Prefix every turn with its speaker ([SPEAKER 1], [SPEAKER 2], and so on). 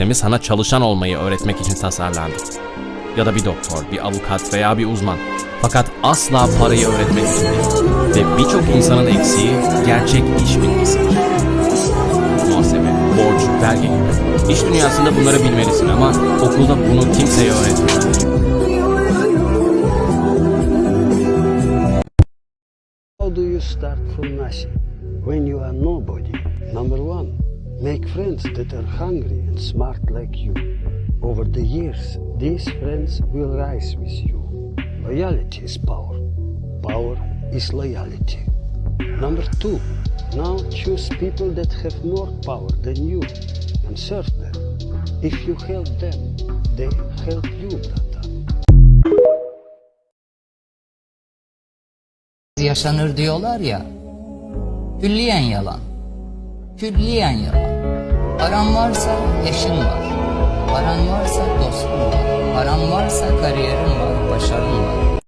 [SPEAKER 1] sistemi sana çalışan olmayı öğretmek için tasarlandı. Ya da bir doktor, bir avukat veya bir uzman. Fakat asla parayı öğretmek için değil. Ve birçok insanın eksiği gerçek iş bilgisidir. Muhasebe, borç, vergi gibi. İş dünyasında bunları bilmelisin ama okulda bunu kimseye öğretmiyor.
[SPEAKER 2] How do you start from nothing when you are nobody? Number one, make friends that are hungry and smart like you. Over the years, these friends will rise with you. Loyalty is power. Power is loyalty. Number two, now choose people that have more power than you and serve them. If you help them, they help you, brother.
[SPEAKER 3] yaşanır diyorlar ya. Külliyen yalan. Külliyen yalan. Paran varsa eşin var. Paran varsa dostun var. Paran varsa kariyerin var, başarın var.